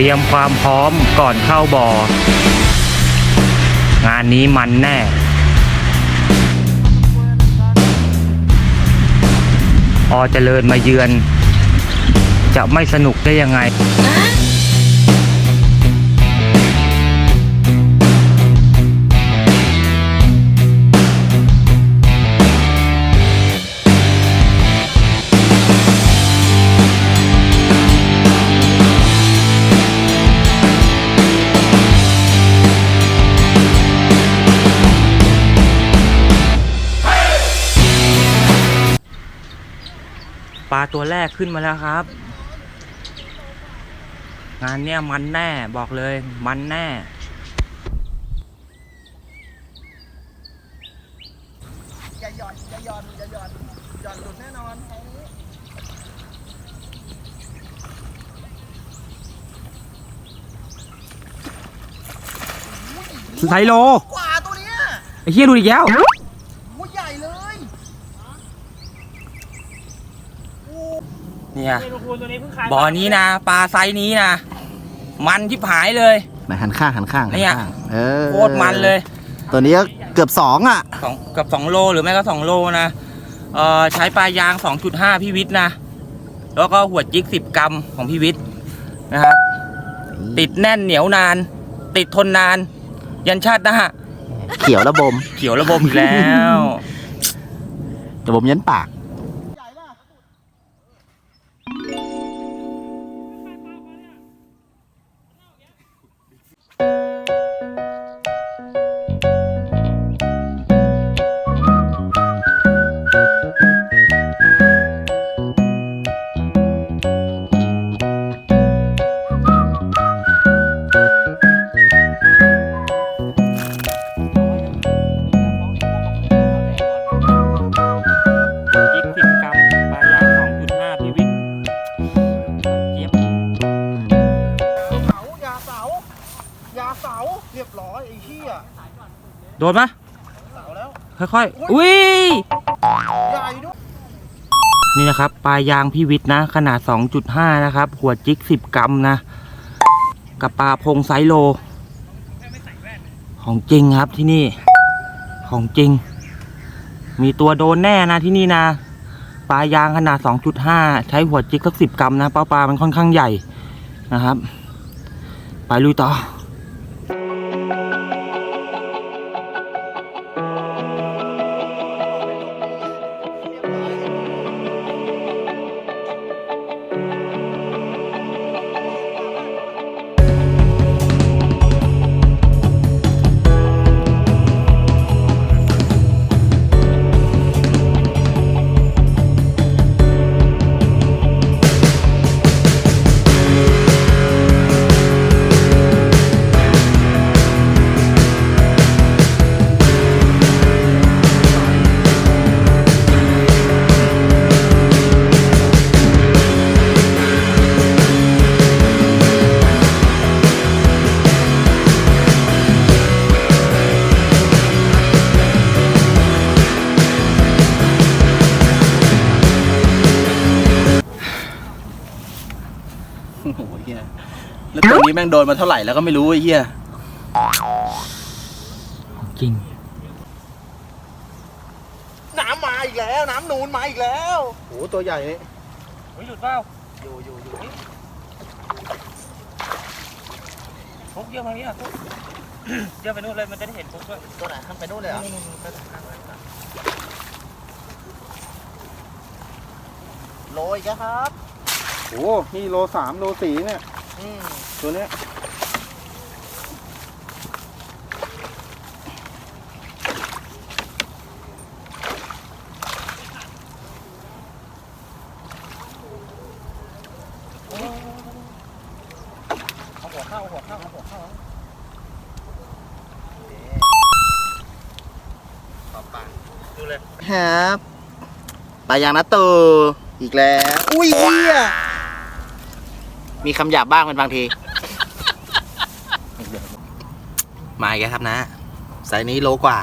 เตรียมความพร้อมก่อนเข้าบ่อ งานนี้มันแน่อเจริญมาเยือน จะไม่สนุกได้ยังไง ปลาตัวแรกขึ้นมาแล้วครับ งานเนี้ยมันแน่บอกเลยมันแน่ อย่าหย่อนอย่าหย่อนอย่าหย่อนหย่อนหลุดแน่นอนไอ้นี้ไซโล กว่าตัวเนี้ยไอ้เฮียดูอีกแล้วหัวใหญ่เลย เนี่ยบ่อนี้นะปลาไซส์นี้นะมันทิบหายเลย ไหนหันข้างหันข้างหัเนี่ย ข้างเออโคตรมันเลยตัวนี้ก็เกือบสองอะ สองเกับสองโลหรือไม่ก็สองโลนะเอ่อใช้ปลายาง 2.5พี่วิทย์นะ แล้วก็หัวจิก 10 กรัมของพี่วิทย์นะครับ ติดแน่นเหนียวนาน ติดทนนาน ยันชาติหน้าเขียวระบมเขียวระบมอีกแล้ว ระบมยันปาก เสาเรียบร้อยไอ้เหี้ยโดนไหมเสาแล้วค่อยๆ อุ้ย ใหญ่ด้วยนี่นะครับปลายางพี่วิทย์นะ ขนาด 2.5 นะครับ หัวจิก 10 กรัมนะ กับปลาพงไซโล ของจริงครับที่นี่ ของจริง มีตัวโดนแน่นะที่นี่นะปลายางขนาด 2.5 ใช้หัวจิกสักสิบกรัมนะปลาปลามันค่อนข้างใหญ่นะครับ ไปลุยต่อ แล้วตัวนี้แม่งโดนมาเท่าไหร่แล้วก็ไม่รู้ไอ้เฮียของจริง น้ำมาอีกแล้ว น้ำนูนมาอีกแล้วโอ้โหตัวใหญ่นี่เฮ้ยหลุดเปล่าอยู่อยู่อยู่ฟุกเยอะมาเนี่ยฟุกเยอะไปนู่นเลยมันจะได้เห็นฟุกด้วยตัวไหนทำไปนู่นเลยเหรอโรยกันครับ โอ้นี่โลสามโลสี่เนี่ยอืม ตัวเนี้ยเอาหัวเข้าเอาหัวเข้าเอาหัวเข้าขอบปากดูเลย ครับปลายางนะตูอีกแล้ว อุ้ยเฮีย มีคำหยาบบ้างเป็นบางที มาอีกแล้วครับนะไซส์นี้โลกว่า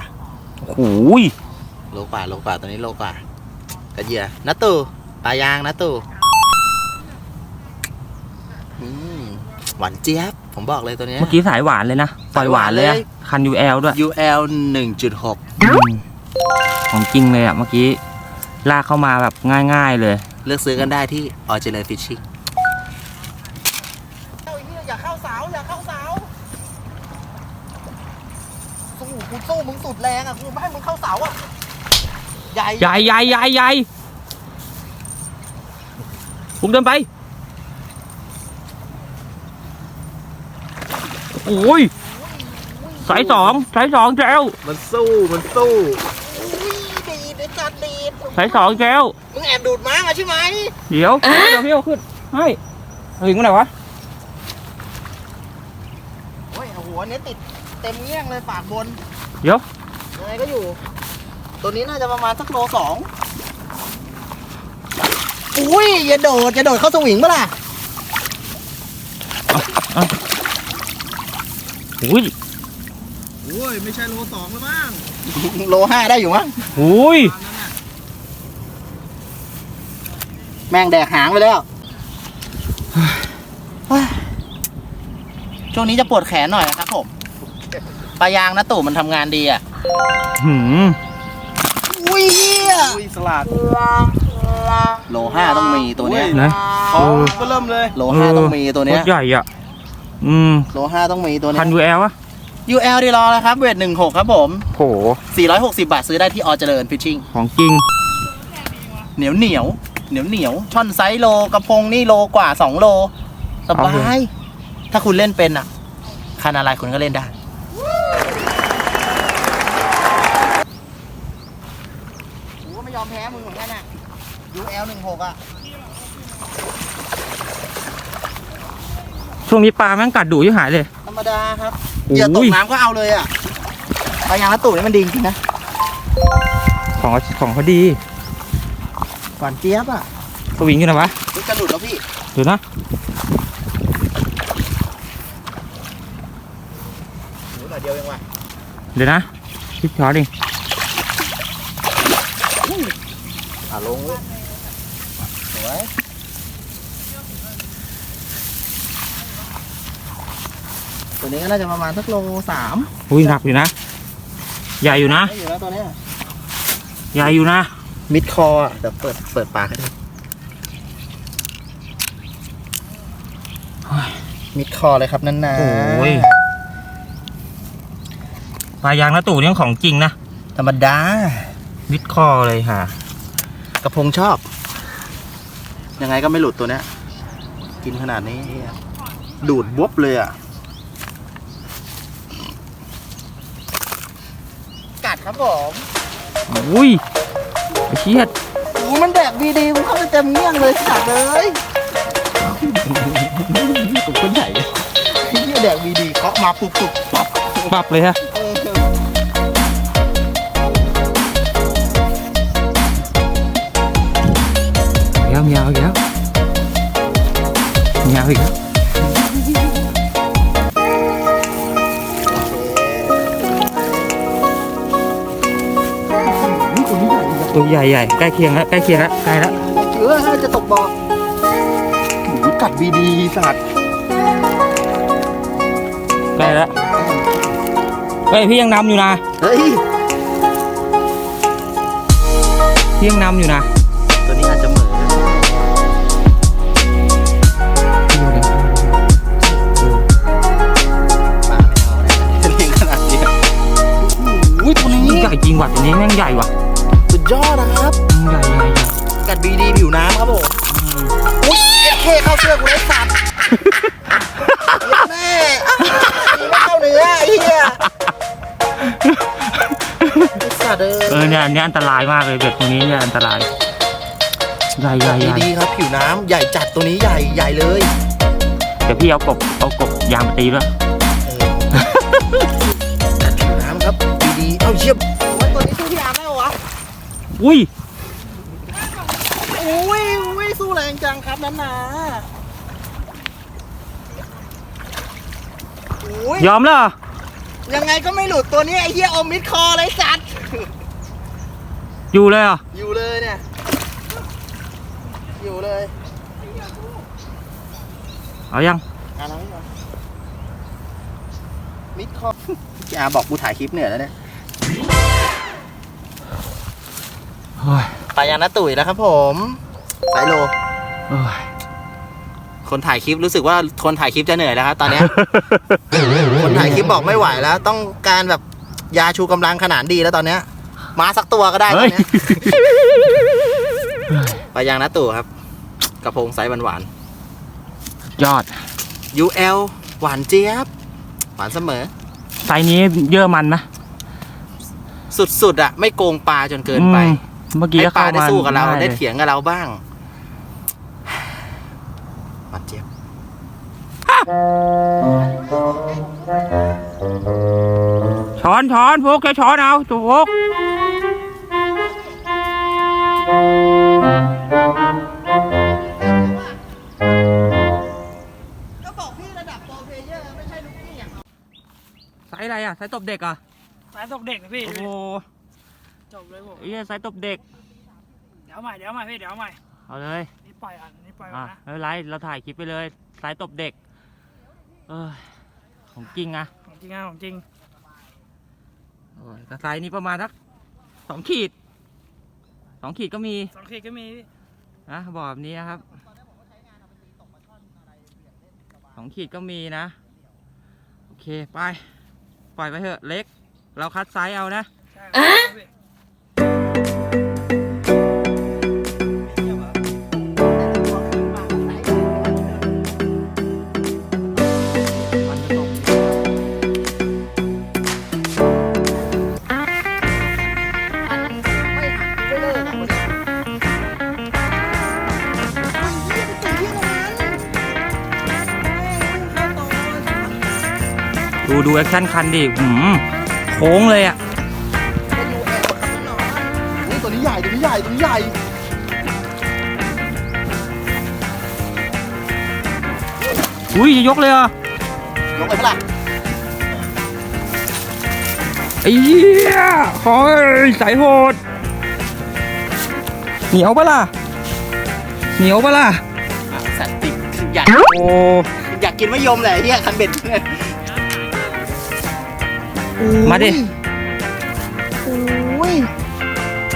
หูยโลกว่าโลกว่าตัวนี้โลกว่ากระเหยื่อนัตตูปลายางนัตตูอืมหวานเจี๊ยบ ผมบอกเลยตัวเนี้ย เมื่อกี้สายหวานเลยนะปล่อยหวานเลยอะสายหวานเลย คัน UL ด้วย UL 1.6อืมของจริงเลยอะเมื่อกี้ ลากเข้ามาแบบง่าย ๆ เลย เลือกซื้อกันได้ที่ออเจเลฟิชชิ่ง เอาไอ้เหี้ยอย่าเข้าเสาอย่าเข้าเสาสู้กูสู้มึงสุดแรงอะ กูไม่ให้มึงเข้าเสาอะใหญ่ใหญ่ใหญ่ใหญ่ใหญ่ผมเดินไปโอ้ยสายสองสายสองแก้วมันสู้มันสู้อุ้ยดีดไอ้จัดดีดสายสองแก้วมึงแอบดูดม้ามาใช่ไหมเดี๋ยวเดี๋ยวพี่เอาขึ้นให้ถึงเมื่อไหร่วะโอ้ยเอาหัวเนี้ยติดเต็มเงี้ยงเลยปากบน เดี๋ยว ยังไงก็อยู่ ตัวนี้น่าจะประมาณสักโลสองอุ้ยอย่าโดดอย่าโดดเข้าสวิงปะล่ะอุ้ยโอ้ยไม่ใช่โลสองแล้วมั้งโลห้าได้อยู่มั้งอุ้ยแม่งแดกหางไปแล้วเฮ้ยช่วงนี้จะปวดแขนหน่อยนะครับผมปลายางนะตู่มันทำงานดีอะ หืมอุ้ยเหี้ยอุ้ยสลัดโลห้าต้องมีตัวเนี้ยนะท้องก็เริ่มเลยโลห้าต้องมีตัวเนี้ยโคตรใหญ่อะ อืมโลห้าต้องมีตัวเนี้คัยน UL อะ UL ดีรอแล้วครับ เวทหนึ่งหกครับผมโห460 บาทซื้อได้ที่อเจริญฟิชชิ่งของจริง เหนียวเหนียวเหนียวเหนียวช่อนไซส์โลกระพงนี่โลกว่า 2 โล สบาเอาเลยยถ้าคุณเล่นเป็นอะคันอะไรคุณก็เล่นได้ กูก็ไม่ยอมแพ้มึงเหมือนกันอะ UL 16อะช่วงนี้ปลาแม่งกัดดุยิ่งหายเลย ธรรมดาครับโอ้ยเหยื่อตกน้ำก็เอาเลยอะปลายางละตู่นี่มันดีจริงๆนะของของเขาดีหวานเจี๊ยบอะสวิงอยู่ไหนวะนี่จะหลุดแล้วพี่เดี๋ยวนะหลุดหน่อยเดียวเองว่ะเดี๋ยวนะคิดช้อนดิอะลงเว้ยส วยตัวนี้ก็น่าจะประมาณสักโลสามอุ้ยหนักอยู่นะ ใหญ่อยู่นะไม่อยู่แล้วตัวเนี้ยใหญ่อยู่นะ มิดคออะเดี๋ยวเปิดเปิดปากให้ดูมิดคอเลยครับนั่นนะโอ้ยปลายางนะตู่เนี่ยของจริงนะ ธรรมดามิดคอเลยค่ะ กระพงชอบ ยังไงก็ไม่หลุดตัวเนี้ย กินขนาดนี้ ดูดบวบเลยอะ กัดครับผมอุ้ยไอ้เชียดโอ้มันแดกดีดีมันเข้าไปเต็มเงี้ยงเลยขาดเลยผมคนใหญ่ไอ้เหี้ยแดกดีดีเคาะมาปุบปุบปับปับเลยฮะ ยาวยาวยาวยาวอีกแล้วตัวใหญ่ใหญ่ใกล้เคียงแล้วใกล้เคียงแล้วใกล้แล้วเออจะตกบ่อโอ้โหกัดดีดีสัตว์ใกล้แล้วเฮ้ยพี่ยังนำอยู่นะเฮ้ยพี่ยังนำอยู่นะ หตัวนี้ใหญ่จริงว่ะตัวนี้แม่งใหญ่ว่ะสุดยอดนะครับใหญ่ใหญ่ใหญ่กัดบีดีผิวน้ำครับผมอุ้ยเทเข้าเสื้อกูเลยสัตว์แม่ไม่เข้าเนื้อไอ้เหี้ยสัตว์เอเออเนี่ยอันเนี้ยอันตรายมากเลยเบ็ดตัวนี้เนี่ยอันตรายใหญ่ใหญ่ใหญ่ดีครับผิวน้ำใหญ่จัดตัวนี้ใหญ่ใหญ่เลย เดี๋ยวพี่เอากบเอากบยางมาตีด้วย เอาเชียบตัวนี้สู้พี่อาร์มได้เหรอวะอุ้ยอุ้ยอุ้ยสู้แรงจังครับนั้นนะอุ้ยยอมแล้วเหรอยังไงก็ไม่หลุดตัวนี้ไอ้เหี้ยอมมิดคอเลยสัตว์ อยู่เลยเหรออยู่เลยเนี่ย อยู่เลยเอายังอะไรวะมิดคอพี่อาบอกกูถ่ายคลิปเหนื่อยแล้วเนี่ย โอ้ยปลายางนาตุ๋ยนะครับผมสายโลโอ้ยคนถ่ายคลิปรู้สึกว่าคนถ่ายคลิปจะเหนื่อยแล้วครับตอนเนี้ยคนถ่ายคลิปบอกไม่ไหวแล้ว ต้องการแบบยาชูกำลังขนาดดีแล้วตอนเนี้ยมาสักตัวก็ได้ตอเฮ้นยเนี้ยปลายางนาตู่ครับ กระพงไซส์หวานยอดๆ UL หวานเจี๊ยบ หวานเสมอ ไซส์นี้เยอะมันไหมสุดๆอะ ไม่โกงปลาจนเกินไปอืม เมื่อกี้ให้ก็ปลาเข้าได้มาสู้กับเราลได้ยเถียงกับเราบ้างหวานเจี๊ยบ ช้อนช้อนพวกแค่ช้อนเอาตัวพวกก็บอกพี่ระดับโปรเพลเยอร์ไม่ใช่ลูกพี่อย่าง ไซส์อะไรอะไซส์ตบเด็กอะสายตกเด็กนะพี่โอ้โห จบเลยผมไอ้เหี้ยไซส์ตบเด็ก เดี๋ยวใหม่ เดี๋ยวใหม่พี่ เดี๋ยวใหม่ เอาเลย นี่ปล่อยอะนี่ปล่อยก่ออะนนะ ไม่เป็นไร เราถ่ายคลิปไปเลยไซส์ตบเด็ก เออของจริงอะของจริงอะของจริง โอ้ยกระไซส์นี้ประมาณสักสองขีด สองขีดก็มี สองขีดก็มีพี่นะบอกแบบนี้นะครับสองขีดก็มีนะ โอเค ไป ปล่อยไปเถอะ เล็ก เราคัดไซส์เอานะ ใช่พี่มัน แอคชั่นคันดิหืมโค้งเลยอะนี่ตัวนี้ใหญ่ตัวนี้ใหญ่ตัวนี้ใหญ่อุ้ยจะยกเลยเหรอะยกเลยเปะล่าไอ้เหี้ยขอสายโหด เหนียวปะล่ะ เหนียวปะล่ะสัตว์ติดอยากโอ้ อยากกินมะยมแหละไอ้เฮียคันเบ็ดเนี่ย มาดิโอ้ย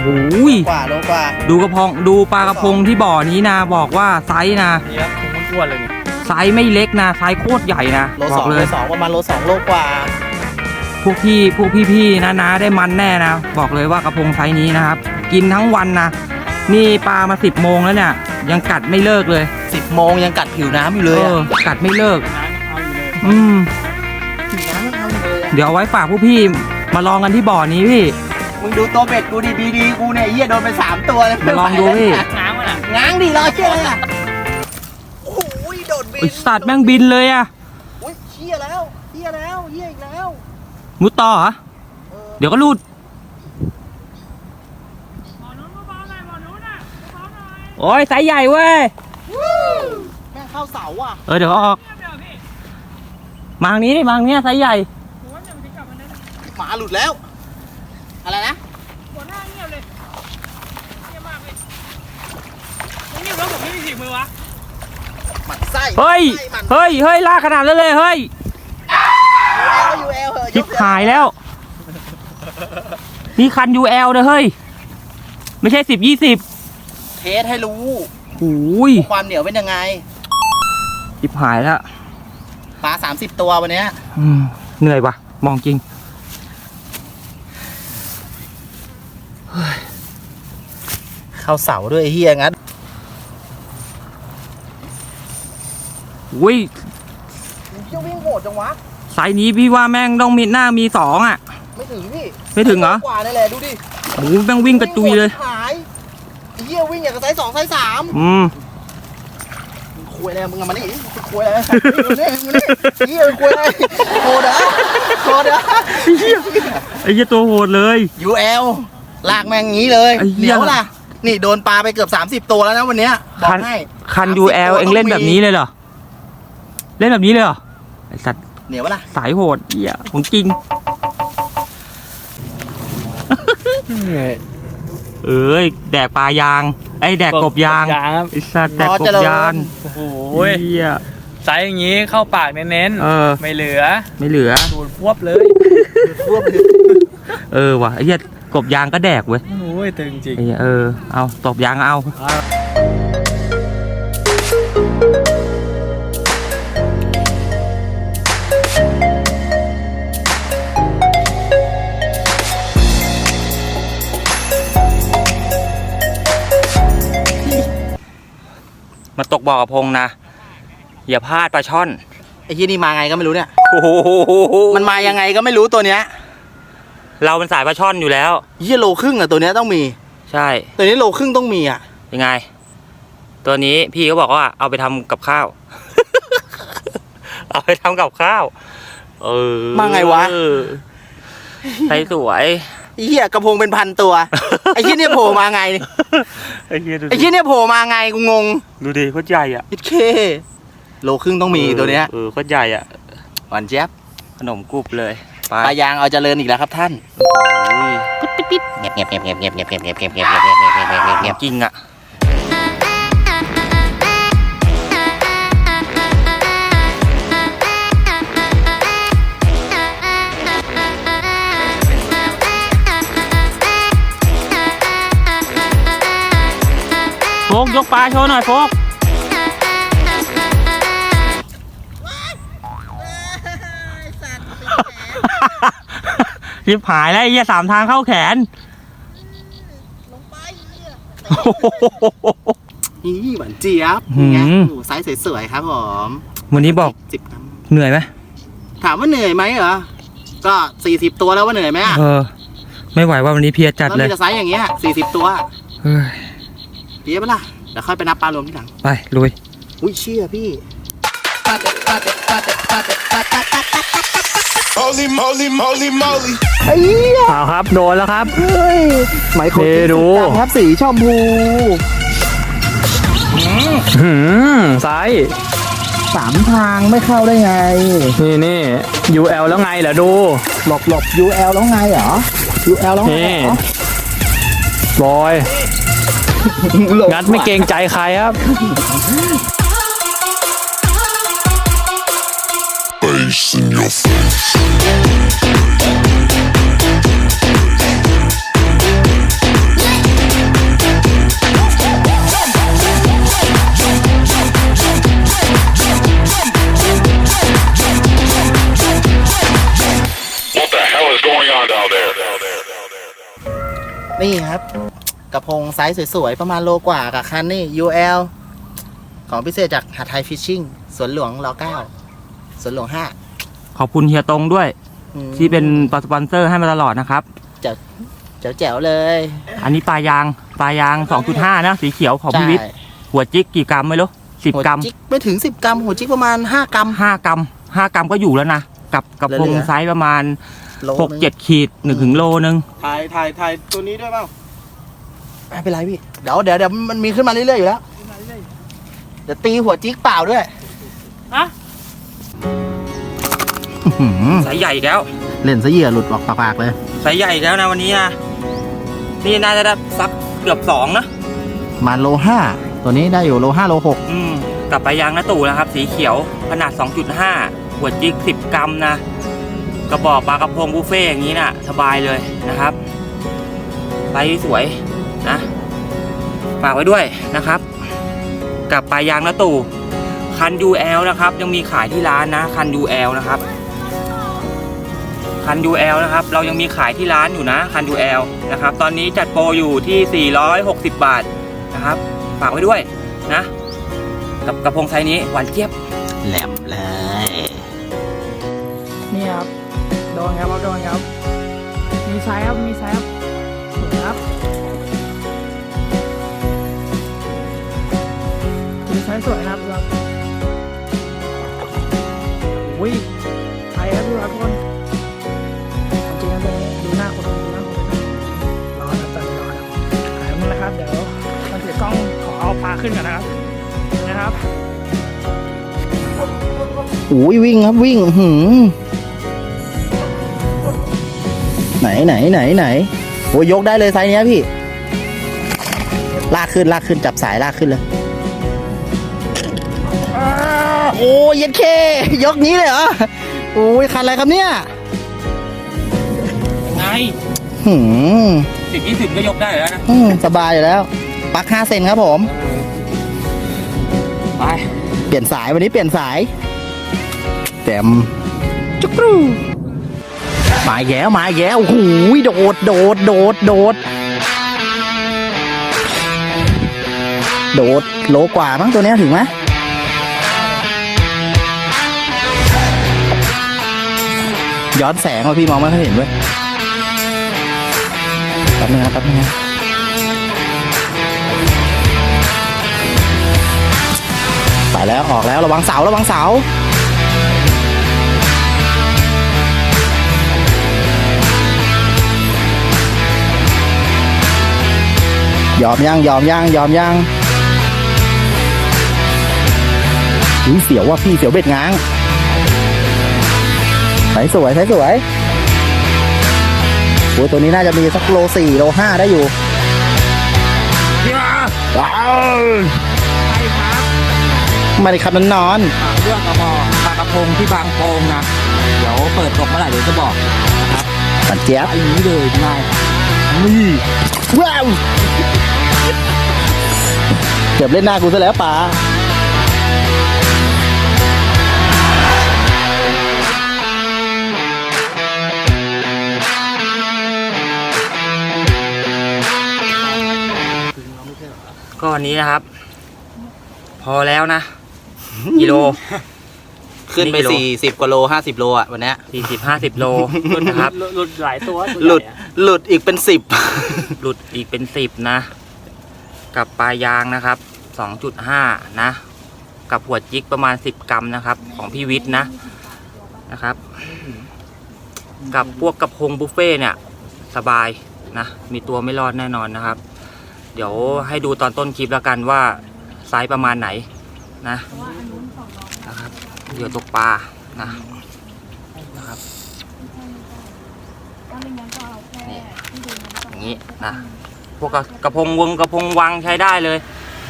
โอ้ยกว่าโลกว่าดูกระพงดูปลากระพงที่บ่อนี้นะ บอกว่าไซส์นะนี่ครับผมอ้วนเลยนี่ไซส์ไม่เล็กนะไซส์โคตรใหญ่นะโลบสออกงเลโลยสองประมาณโลสองโลกว่า พวกพี่พวกพี่ๆนะนะได้มันแน่นะ บอกเลยว่ากระพงไซส์นี้นะครับ กินทั้งวันนะ นี่ปลามาสิบโมงแล้วเนี่ย ยังกัดไม่เลิกเลยสิบโมงยังกัดผิวน้ำอยู่เลยเออะอกัดไม่เลิกน้ำเอาอยู่เลยอืมผิวน้ำมัน เอาอยู่เลยอะเดี๋ยวเอาไว้ฝากพวกพี่มาลองกันที่บ่อนี้พี่ มึงดูตัวเบ็ดกูดีดีๆกูเนี่ยไอ้เฮียโดนไปสามตัวเลยมาลองดูพี่น้ำมันอะง้างดิรอเชี่ยอะไรอะโอ้ยโดดบินไอสัตว์แม่งบินเลยอะโอ้ยเชี่ยแล้วเชี่ยแล้วเฮียอีกแล้วมุดต่อเหรอเออเดี๋ยวก็รูดหมอนู้นเบาๆหน่อยหมอนู้นอะเบาๆหน่อยโอ้ยไซส์ใหญ่เว้ยแม่งเข้าเสาอะเออเดี๋ยวก็ออกเงียบเดี๋ยวพี่มาทางนี้ดิมาทางนี้ไซส์ใหญ่ หมาหลุดแล้ว อะไรนะหัวหน้าเงียบเลยเงียบมากพี่เงียบแล้วผมไม่มีฝีมือวะหมันไส้เฮ้ย ไส้หมันเฮ้ย เฮ้ย ลากขนาดนั้นเลย เฮ้ยยูเอลเหอะชิบหายแล้ว นี่คัน UL นะเฮ้ย ไม่ใช่สิบยี่สิบเทสให้รู้โอ้ยความเหนียวเป็นยังไงชิบหายแล้วปลาสามสิบตัววันเนี้ยอืมเหนื่อยปะมองจริง เข้าเสาด้วยไอ้เฮียงั้นอุ้ยเที่ยววิ่งโหดจังวะไซส์นี้พี่ว่าแม่งต้องมีหน้ามีสองอะ ไม่ถึงพี่ไม่ถึงเหรอ กว่านี่แหละดูดิโอ้โหแม่งวิ่งกระจุยเลยวิ่งโหดชิบหายไอ้เฮียวิ่งอย่างกับไซส์สองไซส์สามอืมคุยอะไรมึงอะมานี่คุยอะไรมึงนี่มึงนี่เฮียคุยอะไรโหดเหรอโหดเหรอไอ้เหี้ยตัวโหดเลย UL ลากแม่งงี้เลยไอ้เหี้เหนียยวล่ะ นี่โดนปลาไปเกือบ 30 ตัวแล้วนะวันเนี้ยบอกคันให้คัน30 UL เอ็งเล่นแบบนี้เลยเหรอ เล่นแบบนี้เลยเหรอ ไอสัตว์เหนียวปะล่ะสายโหดเหี้ยของจริง เอ้ยแดกปลายาง ไอ้แดกกบยางยางครับไอสัตว์แดกกบยางโอ้โหเหี้ยไซส์อย่างนี้เข้าปากเน้นเออๆไม่เหลือ ไม่เหลือดูดพวบเลยเออว่ะไอ้เหี้ยกบยางก็แดกเว้ย โอ้ยตึงจริงไอ้เหี้ยเออ เอาตบยางเอา มาตกบ่อกระพงนะ อย่าพลาดปลาช่อน ไอ้ที่นี่มาไงก็ไม่รู้เนี่ย โอ้โห มันมายังไงก็ไม่รู้ตัวเนี้ย เราเป็นสายปลาช่อนอยู่แล้วเยี่ยโลครึ่งอะตัวเนี้ยต้องมี ใช่ ตัวนี้โลครึ่งต้องมีอะยังไง ตัวนี้พี่ก็บอกว่าเอาไปทำกับข้าว เอาไปทำกับข้าว เออมาไงวะเออใส่สวยไอ้เหี้ยกระพงเป็นพันตัว ไอ้ที่เนี่ยโผล่มาไง ไอ้เหี้ยดูไอ้ดิที่เนี่ยโผล่มาไงกูงงดูดิโคตรใหญ่อะอิดเค โลครึ่งต้องมีตัวเนี้ยเออโคตรใหญ่อะ หวานเจี๊ยบขนมกรุบเลยไปปลายางเอาเจริญอีกแล้วครับท่านอุ้ยเงียบเงียบเงียบเงียบเงียบเงียบเงียบเงียบเงียบเงียบเงียบเงียบเงียบเงียบเงียบเงียบเงียบจริงอะโฟกยกปลาโชว์หน่อยโฟก ริบหายแล้วไอ้เหี้ยสามทางเข้าแขนนี่หวานเจี๊ยบหืม ไงโอ้ไซส์สวยๆครับผมวันนี้บอกสิบกรัมเหนื่อยไหมถามว่าเหนื่อยไหมเหรอ ก็สี่สิบตัวแล้วว่าเหนื่อยไหมอะเออ ไม่ไหวว่าวันนี้เพลียจัดแล้วเลยมีแต่ไซส์อย่างเงี้ยสี่สิบตัวเฮ้ยเดี๋ยวปะล่ะเดี๋ยวค่อยไปนับปลารวมที่หลัง ไปลุย อุ้ยเชี่ยพี่ Holy moly, moly, moly. เอาครับ โดนแล้วครับไมโครนี่ดูครับสีชมพูหืมไซส์สามทางไม่เข้าได้ไง นี่นี่ UL แล้วไงเหรอดู หลบหลบ UL แล้วไงเหรอ UL แล้วไงนี่ เหรอบอย หลบงัดไม่เกรงใจใครครับ นี่ครับ กระพงไซส์สวยๆ ประมาณโลกว่ากับคันนี่ UL ของพิเศษจากหาดไทยฟิชชิ่งสวนหลวงรเก้าสวนหลวงห้าขอบคุณเฮียตรงด้วย อืมที่เป็นสปอนเซอร์ให้มาตลอดนะครับ แจ๋วๆเลยอันนี้ปลายางปลายาง 2.5 นะ สีเขียวของพี่วิทย์ใช่หัวจิกกี่กรัมไม่รู้หัว10กรัมจิกไม่ถึง10กรัมหัวจิกประมาณ5กรัม5กรัม5กรัมก็อยู่แล้วนะ กับกับพงเหลือๆไซส์ประมาณ โล6 7ขีด1ถึงโลนึงถ่ายถ่ายถ่ายตัวนี้ด้วยเปล่าไม่เป็นไรพี่ เดี๋ยวเดี๋ยวเดี๋ยวมันมีขึ้นมาเรื่อยๆอยู่แล้ว เดี๋ยวตีหัวจิกเปล่าด้วยฮะไซส์ใหญ่อีกแล้ว เล่นซะเหยื่อหลุดออกปากๆเลยไซส์ใหญ่อีกแล้วนะวันนี้นะนี่น่าจะได้สักเกือบสองนะมาโลห้าตัวนี้ได้อยู่โลห้าโลหกอืมกับปลายางนะตู่นะครับ สีเขียวขนาด 2.5 หัวจิก 10 กรัมนะ กระบอกปลากระพงบุฟเฟ่อย่างนี้นะสบายเลยนะครับไซส์สวยนะฝากไว้ด้วยนะครับ กับปลายางนะตู่คัน UL นะครับ ยังมีขายที่ร้านนะคัน UL นะครับคัน UL นะครับ เรายังมีขายที่ร้านอยู่นะคัน UL นะครับ ตอนนี้จัดโปรอยู่ที่ 460 บาทนะครับ ฝากไว้ด้วยนะ กับกระพงไซนี้หวานเจี๊ยบแหลมเลยนี่ครับ ดนครับโดนครับ มีไซส์ครับ มีไซส์ครับสวยครับ มีไซส์สวยครับครับอุ้ยไซส์ครับดูครับทุกคนจริงๆครับตัวนี้ดูหน้าคนดูหน้าคนรอนะตอนนี้รอนะถ่ายมือนะครับ เดี๋ยวมันเสียกล้องขอเอาปลาขึ้นก่อนนะครับนะครับ โอ้ยวิ่งครับวิ่งหือ ไหนไหนไหนไหนโอ้ยยกได้เลยไซส์เนี้ยพี่ ลากขึ้นลากขึ้นจับสายลากขึ้นเลยโอ้ยเย็นเค ยกนี้เลยเหรอโอ้ยคันอะไรครับเนี่ยไงหืมสิบยี่สิบก็ยกได้แล้วนะอืมสบายอยู่แล้วปลั๊ก5เซนครับผม ไป เปลี่ยนสายวันนี้เปลี่ยนสาย แต้มจุกรู มาแล้วมาแล้วโอ้โหโดดโดดโดดโดดโดดโลกว่ามั้งตัวนี้ถึงไหมย้อนแสงว่ะพี่มองไม่ค่อยเห็นเว้ยแป๊บนึงนะแป๊บนึงนะไปแล้วออกแล้วระวังเสาระวังเสา ยอมยังยอมยังยอมยังอุ้ยเสียวว่ะพี่เสียวเบ็ดง้างใสสวยใสสวยโอ้ยตัวนี้น่าจะมีสักโลสี่โลห้าได้อยู่ว้าวมาดิครับนอนเรื่องกระบอกปลากระพงที่บางโพงนะ เดี๋ยวเปิดตกเมื่อไหร่เดี๋ยวจะบอกๆปันเจี๊ยบไอ้นี้เลยง่าย นี่ว้าวเกือบเล่นหน้ากูซะแล้วป๋าก็วันนี้นะครับ พอแล้วนะกิโล ขึ้นไปนี่กิโลสี่สิบกว่าโลห้าสิบโลอะวันเนี้ยสี่สิบห้าสิบโลนะครับหลุดหลายตัวหลุดหลุดอีกเป็นสิบหลุดอีกเป็นสิบนะ กับปลายางนะครับสองจุดห้านะ กับหัวจิกประมาณสิบกรัมนะครับ ของพี่วิทย์นะนะครับ กับพวกกระพงบุฟเฟ่ต์เนี่ย สบายนะ มีตัวไม่รอดแน่นอนนะครับ เดี๋ยวให้ดูตอนต้นคลิปแล้วกันว่าไซส์ประมาณไหนนะนะครับ เดี๋ยวตกปลานะนะครับนี่อย่างนี้นะพวกกระกระพงวงกระพงวังใช้ได้เลย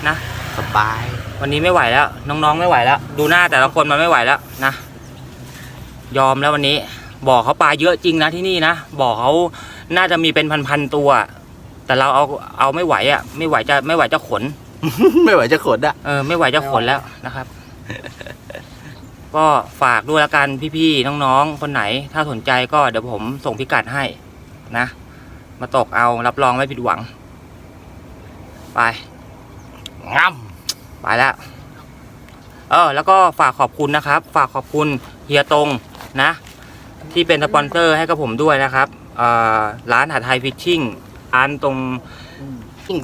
นะสบาย วันนี้ไม่ไหวแล้ว น้องๆไม่ไหวแล้ว ดูหน้าแต่ละคนมันไม่ไหวแล้วนะยอมแล้ววันนี้บ่อเขาปลาเยอะจริงนะที่นี่นะบ่อเขาน่าจะมีเป็นพันๆตัว แต่เราเอาเอาไม่ไหวอะ ไม่ไหวจะไม่ไหวจะขน ไม่ไหวจะขนอะเออไม่ไหวจะขนแล้วนะครับ ก็ฝากด้วยละกันพี่ๆน้องๆ คนไหน ถ้าสนใจก็เดี๋ยวผมส่งพิกัดให้นะ มาตกเอารับรองไม่ผิดหวัง ไปงำไปแล้วเออแล้วก็ฝากขอบคุณนะครับ ฝากขอบคุณเฮียตรงนะ ที่เป็นสปอนเซอร์ให้กับผมด้วยนะครับเอ่อร้านหาดไทยฟิชชิ่งอันตรง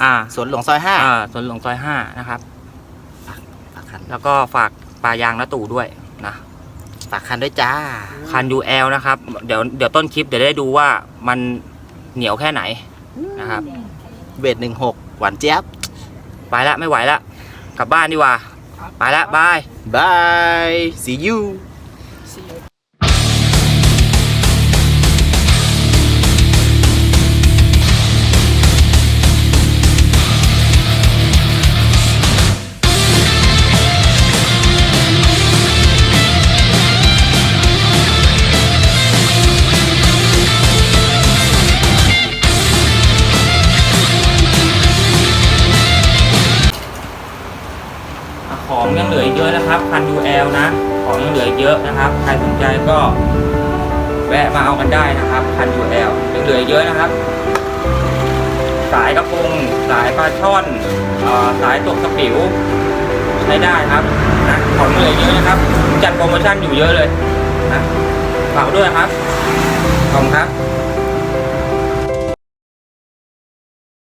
อ่าสวนหลวงซอยห้าอ่าสวนหลวงซอยห้านะครับฝากคันแล้วก็ฝากปลายางนาตู่ด้วย นะฝากคันด้วยจ้า คัน UL นะครับ เดี๋ยวเดี๋ยวต้นคลิปเดี๋ยวได้ดูว่ามันเหนียวแค่ไหนนะครับ เวทหนึ่งหกหวานเจี๊ยบ ไปละไม่ไหวละ กลับบ้านดีกว่า ไปละบายบาย see you